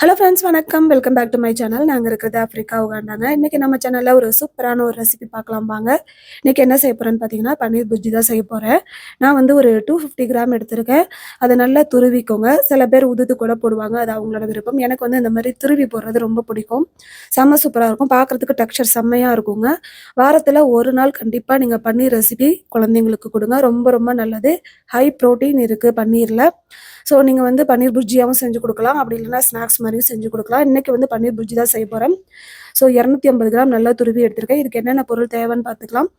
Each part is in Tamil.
ஹலோ ஃப்ரெண்ட்ஸ் வணக்கம். Welcome back to my channel நாங்கள் இருக்கிறது ஆஃப்ரிக்கா உகாண்டாங்க இன்றைக்கி நம்ம சேனலில் ஒரு சூப்பரான ஒரு ரெசிபி பார்க்கலாம் வாங்க. இன்றைக்கி என்ன செய்ய போகிறேன்னு பார்த்தீங்கன்னா பன்னீர் புஜ்ஜி தான் செய்ய போகிறேன் நான் வந்து ஒரு டூ ஃபிஃப்டி கிராம் எடுத்திருக்கேன். அதை நல்லா துருவிக்கோங்க. சில பேர் உதுத்து கூட போடுவாங்க. அது அவங்களோட விருப்பம். எனக்கு வந்து இந்த மாதிரி துருவி போடுறது ரொம்ப பிடிக்கும். செம்ம சூப்பராக இருக்கும். பார்க்குறதுக்கு டெக்ஸ்டர் செம்மையாக இருக்குங்க. வாரத்தில் ஒரு நாள் கண்டிப்பாக நீங்கள் பன்னீர் ரெசிபி குழந்தைங்களுக்கு கொடுங்க. ரொம்ப ரொம்ப நல்லது. ஹை ப்ரோட்டீன் இருக்குது பன்னீரில். ஸோ நீங்கள் வந்து பன்னீர் புர்ஜியாகவும் செஞ்சு கொடுக்கலாம். அப்படி இல்லைன்னா ஸ்நாக்ஸ் மாதிரியும் செஞ்சு கொடுக்கலாம். இன்றைக்கி வந்து பன்னீர் புர்ஜி தான் செய்ய போகிறேன் ஸோ இரநூத்தி ஐம்பது கிராம் நல்லா துருவி எடுத்திருக்கேன். இதுக்கு என்னென்ன பொருள் தேவைன்னு பார்த்துக்கலாம்.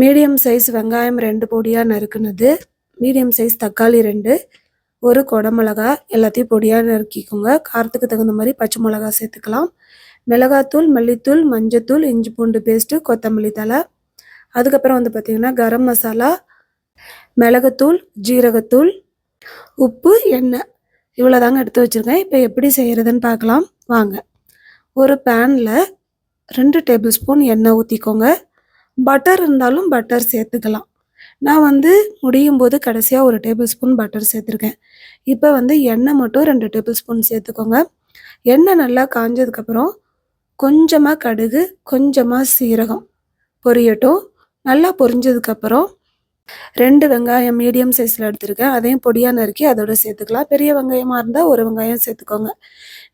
மீடியம் சைஸ் வெங்காயம் ரெண்டு பொடியாக நறுக்குனது. மீடியம் சைஸ் தக்காளி ரெண்டு. ஒரு குடமிளகா எல்லாத்தையும் பொடியாக நறுக்கிக்கோங்க. காரத்துக்கு தகுந்த மாதிரி பச்சை மிளகா சேர்த்துக்கலாம். மிளகாத்தூள் மல்லித்தூள் மஞ்சத்தூள் இஞ்சி பூண்டு பேஸ்ட்டு கொத்தமல்லி தலை அதுக்கப்புறம் வந்து பார்த்திங்கன்னா கரம் மசாலா மிளகுத்தூள் ஜீரகத்தூள் உப்பு எண்ணெய் இவ்வளோ தாங்க எடுத்து வச்சுருக்கேன். இப்போ எப்படி செய்கிறதுன்னு பார்க்கலாம். வாங்க. ஒரு பேனில் ரெண்டு டேபிள் ஸ்பூன் எண்ணெய் ஊற்றிக்கோங்க பட்டர் இருந்தாலும் பட்டர் சேர்த்துக்கலாம். நான் வந்து முடியும் போது கடைசியாக ஒரு டேபிள் ஸ்பூன் பட்டர் சேர்த்துருக்கேன். இப்போ வந்து எண்ணெய் மட்டும் ரெண்டு டேபிள் ஸ்பூன் சேர்த்துக்கோங்க. எண்ணெய் நல்லா காஞ்சதுக்கப்புறம் கொஞ்சமாக கடுகு கொஞ்சமாக சீரகம் பொரியட்டும். நல்லா பொரிஞ்சதுக்கப்புறம் ரெண்டு வெங்காயம் மீடியம் சைஸில் எடுத்திருக்கேன். அதையும் பொடியாக நறுக்கி அதோட சேர்த்துக்கலாம். பெரிய வெங்காயமாக இருந்தால் ஒரு வெங்காயம் சேர்த்துக்கோங்க.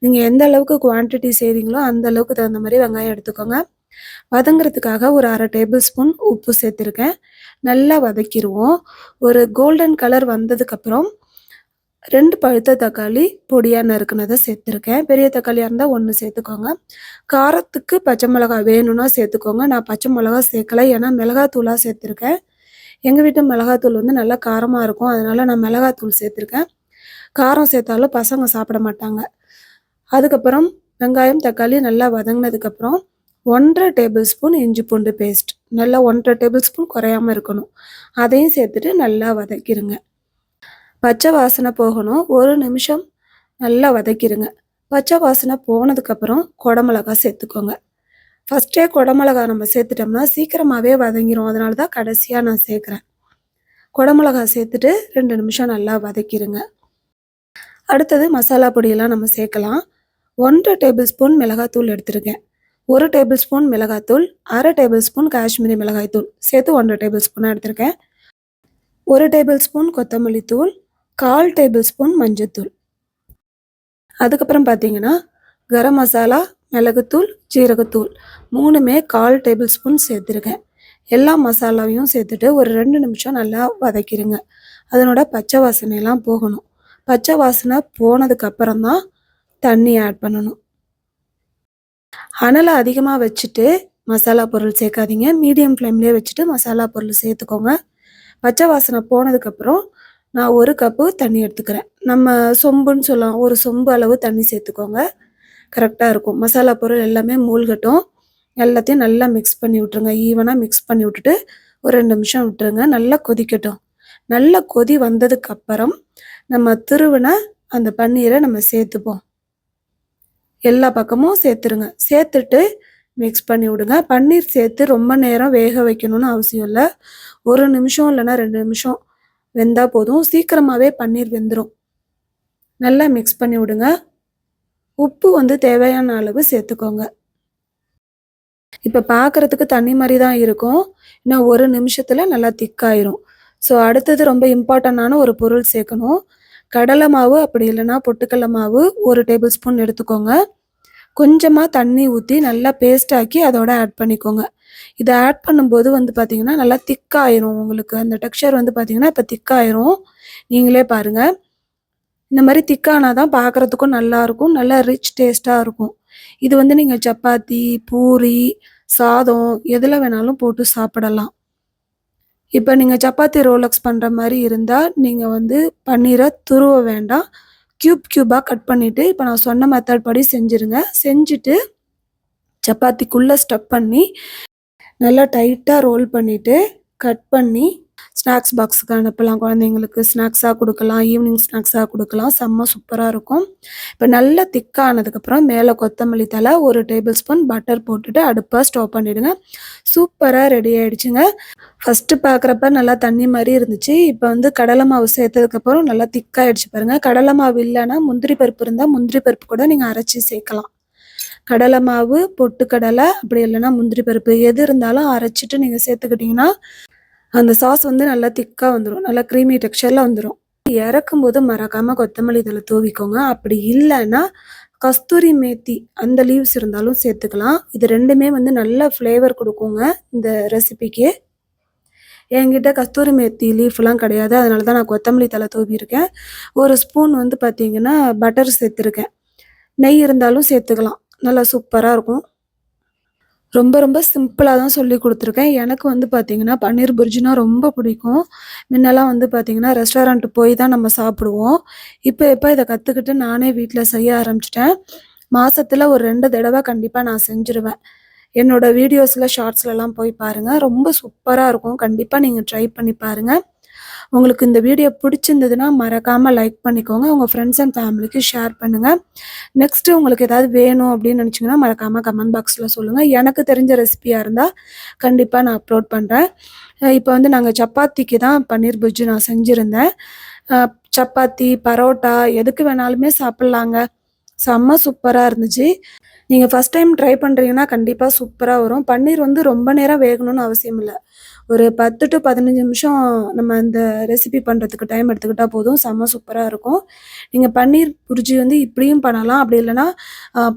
நீங்கள் எந்த அளவுக்கு குவான்டிட்டி செய்கிறீங்களோ அந்த அளவுக்கு தகுந்த மாதிரி வெங்காயம் எடுத்துக்கோங்க. வதங்குறதுக்காக ஒரு அரை டேபிள் ஸ்பூன் உப்பு சேர்த்துருக்கேன். நல்லா வதக்கிடுவோம் ஒரு கோல்டன் கலர் வந்ததுக்கப்புறம் ரெண்டு பழுத்த தக்காளி பொடியாக நறுக்குனதை சேர்த்துருக்கேன். பெரிய தக்காளியாக இருந்தால் ஒன்று சேர்த்துக்கோங்க. காரத்துக்கு பச்சை மிளகா வேணும்னா சேர்த்துக்கோங்க. நான் பச்சை மிளகா சேர்க்கலை. ஏன்னா மிளகாத்தூளாக சேர்த்துருக்கேன். எங்கள் வீட்டு மிளகாத்தூள் வந்து நல்லா காரமாக இருக்கும். அதனால் நான் மிளகாத்தூள் சேர்த்துருக்கேன். காரம் சேர்த்தாலும் பசங்க சாப்பிட மாட்டாங்க. அதுக்கப்புறம் வெங்காயம் தக்காளி நல்லா வதங்கினதுக்கப்புறம் ஒன்றரை டேபிள் ஸ்பூன் இஞ்சி பூண்டு பேஸ்ட். நல்லா ஒன்றரை டேபிள் ஸ்பூன் குறையாமல் இருக்கணும். அதையும் சேர்த்துட்டு நல்லா வதக்கிடுங்க பச்சை வாசனை போகணும். ஒரு நிமிஷம் நல்லா வதக்கிடுங்க பச்சை வாசனை போனதுக்கப்புறம் குடமிளகா சேர்த்துக்கோங்க. ஃபஸ்ட்டே குடமிளகா நம்ம சேர்த்துட்டோம்னா சீக்கிரமாகவே வதங்கிரும். அதனால தான் கடைசியாக நான் சேர்க்குறேன். குடமிளகா சேர்த்துட்டு ரெண்டு நிமிஷம் நல்லா வதக்கிடுங்க அடுத்தது மசாலா பொடியெல்லாம் நம்ம சேர்க்கலாம். ஒன்றரை டேபிள் ஸ்பூன் மிளகாத்தூள் எடுத்திருக்கேன். ஒரு டேபிள் ஸ்பூன் மிளகாத்தூள் அரை டேபிள் ஸ்பூன் காஷ்மீரி மிளகாய்த்தூள் சேர்த்து ஒன்றரை டேபிள் ஸ்பூனாக எடுத்திருக்கேன். ஒரு டேபிள் ஸ்பூன் கொத்தமல்லி தூள் கால் டேபிள் ஸ்பூன் மஞ்சத்தூள். அதுக்கப்புறம் பார்த்தீங்கன்னா கரம் மசாலா மிளகுத்தூள் ஜீரகத்தூள் மூணுமே கால் டேபிள் ஸ்பூன் சேர்த்துருக்கேன் எல்லா மசாலாவையும் சேர்த்துட்டு ஒரு ரெண்டு நிமிஷம் நல்லா வதக்கிடுங்க அதனோட பச்சை வாசனையெல்லாம் போகணும். பச்சை வாசனை போனதுக்கப்புறம் தான் தண்ணி ஆட் பண்ணணும். அனலை அதிகமாக வச்சுட்டு மசாலா பொருள் சேர்க்காதீங்க. மீடியம் ஃப்ளேம்லேயே வச்சுட்டு மசாலா பொருள் சேர்த்துக்கோங்க. பச்சை வாசனை போனதுக்கப்புறம் நான் ஒரு கப்பு தண்ணி எடுத்துக்கிறேன். நம்ம சொம்புன்னு சொல்லலாம். ஒரு சொம்பு அளவு தண்ணி சேர்த்துக்கோங்க. கரெக்டாக இருக்கும். மசாலா பொருள் எல்லாமே மூழ்கட்டும். எல்லாத்தையும் நல்லா மிக்ஸ் பண்ணி விட்ருங்க ஈவனாக மிக்ஸ் பண்ணி விட்டுட்டு ஒரு ரெண்டு நிமிஷம் விட்டுருங்க. நல்லா கொதிக்கட்டும். நல்லா கொதி வந்ததுக்கப்புறம் நம்ம திருவின அந்த பன்னீரை நம்ம சேர்த்துப்போம். எல்லா பக்கமும் சேர்த்துருங்க. சேர்த்துட்டு மிக்ஸ் பண்ணி விடுங்க. பன்னீர் சேர்த்து ரொம்ப நேரம் வேக வைக்கணும்னு அவசியம் இல்லை. ஒரு நிமிஷம் இல்லைன்னா ரெண்டு நிமிஷம் வெந்தால் போதும். சீக்கிரமாகவே பன்னீர் வெந்துடும் நல்லா மிக்ஸ் பண்ணி விடுங்க. உப்பு வந்து தேவையான அளவு சேர்த்துக்கோங்க. இப்போ பார்க்குறதுக்கு தண்ணி மாதிரி தான் இருக்கும். இன்னும் ஒரு நிமிஷத்தில் நல்லா திக்காயிரும் ஸோ அடுத்தது ரொம்ப இம்பார்ட்டண்டான ஒரு பொருள் சேர்க்கணும். கடலை மாவு அப்படி இல்லைன்னா பொட்டுக்கடலை மாவு ஒரு டேபிள் ஸ்பூன் எடுத்துக்கோங்க. கொஞ்சமாக தண்ணி ஊற்றி நல்லா பேஸ்டாக்கி அதோட ஆட் பண்ணிக்கோங்க. இதை ஆட் பண்ணும்போது வந்து பார்த்தீங்கன்னா நல்லா திக்காயிரும் உங்களுக்கு. அந்த டெக்ஸ்சர் வந்து பார்த்தீங்கன்னா இப்போ திக்காயிரும் நீங்களே பாருங்கள் இந்த மாதிரி திக்கானா தான் பார்க்குறதுக்கும் நல்லாயிருக்கும் நல்லா ரிச் டேஸ்ட்டாக இருக்கும். இது வந்து நீங்கள் சப்பாத்தி பூரி சாதம் எதில் வேணாலும் போட்டு சாப்பிடலாம். இப்போ நீங்கள் சப்பாத்தி ரோலக்ஸ் பண்ணுற மாதிரி இருந்தால் நீங்கள் வந்து பன்னீரை துருவ வேண்டாம். க்யூப் க்யூபாக கட் பண்ணிவிட்டு இப்போ நான் சொன்ன மெத்தட் படி செஞ்சுருங்க. செஞ்சுட்டு சப்பாத்திக்குள்ளே ஸ்டப் பண்ணி நல்லா டைட்டாக ரோல் பண்ணிவிட்டு கட் பண்ணி ஸ்நாக்ஸ் பாக்ஸுக்கு அனுப்பலாம் குழந்தைங்களுக்கு ஸ்நாக்ஸாக கொடுக்கலாம் ஈவினிங் ஸ்நாக்ஸாக கொடுக்கலாம். செம்ம சூப்பராக இருக்கும். இப்போ நல்லா திக்கானதுக்கப்புறம் மேலே கொத்தமல்லி தலை ஒரு டேபிள் ஸ்பூன் பட்டர் போட்டுட்டு அடுப்பாக ஸ்டோவ் பண்ணிவிடுங்க சூப்பராக ரெடி ஆகிடுச்சுங்க ஃபஸ்ட்டு பார்க்குறப்ப நல்லா தண்ணி மாதிரி இருந்துச்சு. இப்போ வந்து கடலை மாவு சேர்த்ததுக்கப்புறம் நல்லா திக்காயிடுச்சு பாருங்கள் கடலை மாவு இல்லைன்னா முந்திரி பருப்பு இருந்தால் முந்திரி பருப்பு கூட நீங்கள் அரைச்சி சேர்க்கலாம். கடலை மாவு பொட்டுக்கடலை அப்படி இல்லைன்னா முந்திரி பருப்பு எது இருந்தாலும் அரைச்சிட்டு நீங்கள் சேர்த்துக்கிட்டிங்கன்னா அந்த சாஸ் வந்து நல்லா திக்காக வந்துடும் நல்லா க்ரீமி டெக்ஸ்சரில் வந்துடும் இறக்கும் போது மறக்காமல் கொத்தமல்லி இதில் தூவிக்கோங்க. அப்படி இல்லைன்னா கஸ்தூரி மேத்தி அந்த லீவ்ஸ் இருந்தாலும் சேர்த்துக்கலாம். இது ரெண்டுமே வந்து நல்ல ஃப்ளேவர் கொடுக்குங்க இந்த ரெசிபிக்கு என்கிட்ட கஸ்தூரி மேத்தி லீஃப்லாம் கிடையாது. அதனால தான் நான் கொத்தமல்லி தழை தூவியிருக்கேன். ஒரு ஸ்பூன் வந்து பார்த்தீங்கன்னா பட்டர் சேர்த்துருக்கேன். நெய் இருந்தாலும் சேர்த்துக்கலாம். நல்லா சூப்பராக இருக்கும். ரொம்ப ரொம்ப சிம்பிளாக தான் சொல்லி கொடுத்துருக்கேன். எனக்கு வந்து பார்த்தீங்கன்னா பன்னீர் புர்ஜினா ரொம்ப பிடிக்கும். முன்னெல்லாம் வந்து பார்த்தீங்கன்னா ரெஸ்டாரண்ட் போய் தான் நம்ம சாப்பிடுவோம். இப்போ இப்போ இதை கற்றுக்கிட்டு நானே வீட்டில் செய்ய ஆரம்பிச்சிட்டேன். மாதத்தில் ஒரு ரெண்டு தடவை கண்டிப்பாக நான் செஞ்சுருவேன். என்னோடய வீடியோஸில் ஷார்ட்ஸ்லலாம் போய் பாருங்கள் ரொம்ப சூப்பராக இருக்கும். கண்டிப்பாக நீங்கள் ட்ரை பண்ணி பாருங்கள் உங்களுக்கு இந்த வீடியோ பிடிச்சிருந்ததுன்னா மறக்காமல் லைக் பண்ணிக்கோங்க. உங்கள் ஃப்ரெண்ட்ஸ் அண்ட் ஃபேமிலிக்கு ஷேர் பண்ணுங்கள் நெக்ஸ்ட்டு உங்களுக்கு ஏதாவது வேணும் அப்படின்னு நினச்சிங்கன்னா மறக்காமல் கமெண்ட் பாக்ஸில் சொல்லுங்கள் எனக்கு தெரிஞ்ச ரெசிபியாக இருந்தால் கண்டிப்பாக நான் அப்லோட் பண்ணுறேன் இப்போ வந்து நாங்கள் சப்பாத்திக்கு தான் பன்னீர் புஜ்ஜி நான் செஞ்சுருந்தேன். சப்பாத்தி பரோட்டா எதுக்கு வேணாலுமே சாப்பிட்லாங்க. செம்ம சூப்பராக இருந்துச்சு. நீங்கள் ஃபஸ்ட் டைம் ட்ரை பண்ணுறீங்கன்னா கண்டிப்பாக சூப்பராக வரும். பன்னீர் வந்து ரொம்ப நேரம் வேகணும்னு அவசியம் இல்லை. ஒரு பத்து டு பதினஞ்சு நிமிஷம் நம்ம இந்த ரெசிபி பண்ணுறதுக்கு டைம் எடுத்துக்கிட்டால் போதும். செம்ம சூப்பராக இருக்கும். நீங்கள் பன்னீர் புரிஜி வந்து இப்படியும் பண்ணலாம். அப்படி இல்லைன்னா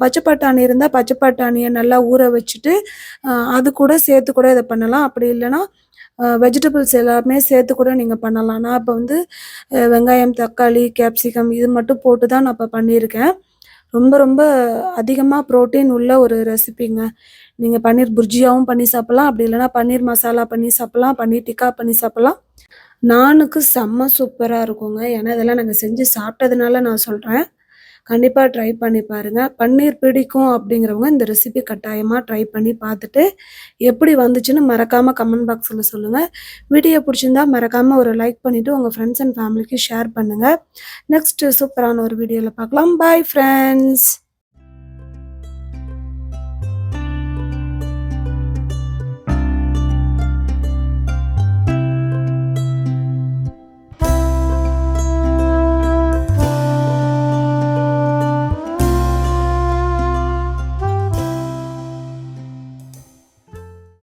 பச்சை பட்டாணி இருந்தால் பச்சை பட்டாணியை நல்லா ஊற வச்சுட்டு அது கூட சேர்த்து கூட இதை பண்ணலாம். அப்படி இல்லைன்னா வெஜிடபிள்ஸ் எல்லாமே சேர்த்து கூட நீங்கள் பண்ணலாம். நான் இப்போ வந்து வெங்காயம் தக்காளி கேப்சிகம் இது மட்டும் போட்டு தான் நான் இப்போ பண்ணியிருக்கேன். ரொம்ப ரொம்ப அதிகமாக ப்ரோட்டீன் உள்ள ஒரு ரெசிபிங்க. நீங்கள் பன்னீர் புர்ஜியாவும் பண்ணி சாப்பிட்லாம். அப்படி இல்லைன்னா பன்னீர் மசாலா பண்ணி சாப்பிட்லாம். பன்னீர் டிக்கா பண்ணி சாப்பிட்லாம். நானுக்கு செம்ம சூப்பராக இருக்குங்க. ஏன்னா இதெல்லாம் நாங்கள் செஞ்சு சாப்பிட்டதுனால நான் சொல்கிறேன் கண்டிப்பாக ட்ரை பண்ணி பாருங்கள் பன்னீர் பிடிக்கும் அப்படிங்கிறவங்க இந்த ரெசிபி கட்டாயமாக ட்ரை பண்ணி பார்த்துட்டு எப்படி வந்துச்சுன்னு மறக்காமல் கமெண்ட் பாக்ஸில் சொல்லுங்கள் வீடியோ பிடிச்சிருந்தா மறக்காமல் ஒரு லைக் பண்ணிவிட்டு உங்கள் ஃப்ரெண்ட்ஸ் அண்ட் ஃபேமிலிக்கு ஷேர் பண்ணுங்கள் நெக்ஸ்ட்டு சூப்பரான ஒரு வீடியோவில் பார்க்கலாம். Bye friends